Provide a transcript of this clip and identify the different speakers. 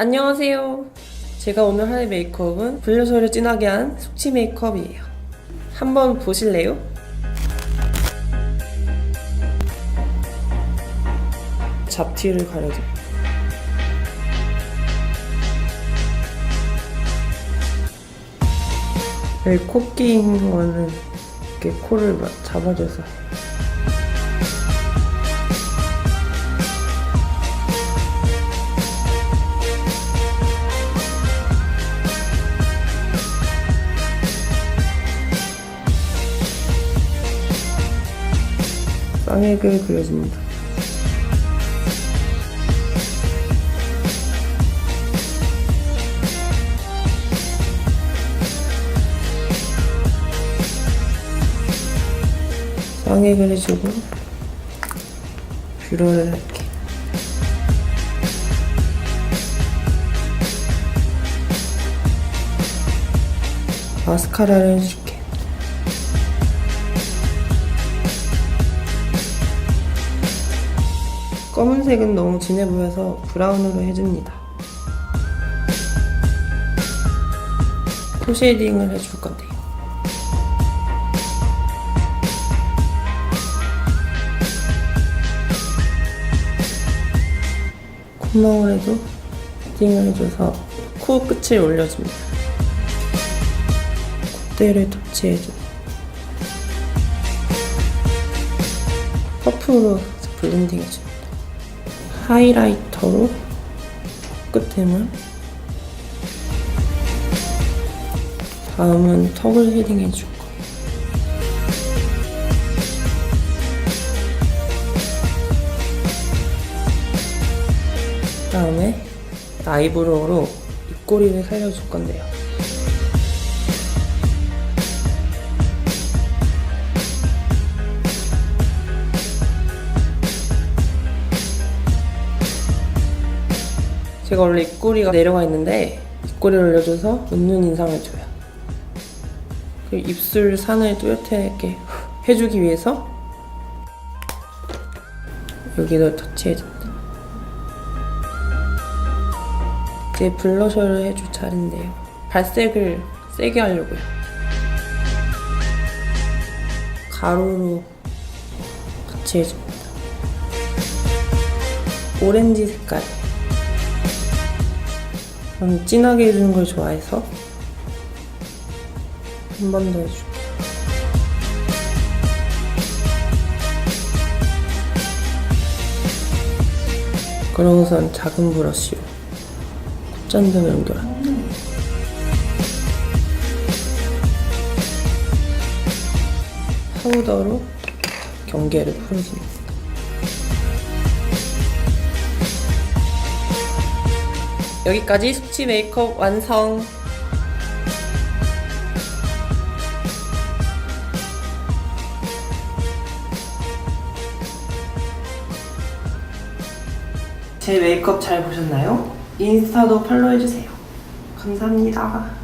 Speaker 1: 안녕하세요. 제가 오늘 할 메이크업은 블러셔를 진하게 한 숙취 메이크업이에요. 한번 보실래요? 잡티를 가려줘. 여기 코 끼인 거는 이렇게 코를 막 잡아줘서 쌍액을 그려줍니다. 쌍액을 해주고 뷰러를 할게. 마스카라를 해줄게. 검은색은 너무 진해 보여서 브라운으로 해줍니다. 코 쉐이딩을 해줄 건데요. 콧망울에도 쉐딩을 해줘서 코 끝을 올려줍니다. 콧대를 터치해줘. 퍼프로 블렌딩 해줍니다. 하이라이터로 끝에만 다음은 턱을 쉐딩해 줄 거. 다음에 아이브로우로 입꼬리를 살려줄 건데요. 제가 원래 입꼬리가 내려가 있는데 입꼬리를 올려줘서 웃는 인상을 줘요. 그리고 입술 산을 뚜렷하게 해주기 위해서 여기도 터치해줍니다. 이제 블러셔를 해줄 차례인데요. 발색을 세게 하려고요. 가로로 같이 해줍니다. 오렌지 색깔. 저는 진하게 해주는 걸 좋아해서 한 번 더 해줄게요. 그러고선 작은 브러쉬로 콧잔등을 연결합니다. 파우더로 경계를 풀어줍니다. 여기까지 숙취 메이크업 완성! 제 메이크업 잘 보셨나요? 인스타도 팔로우해주세요. 감사합니다.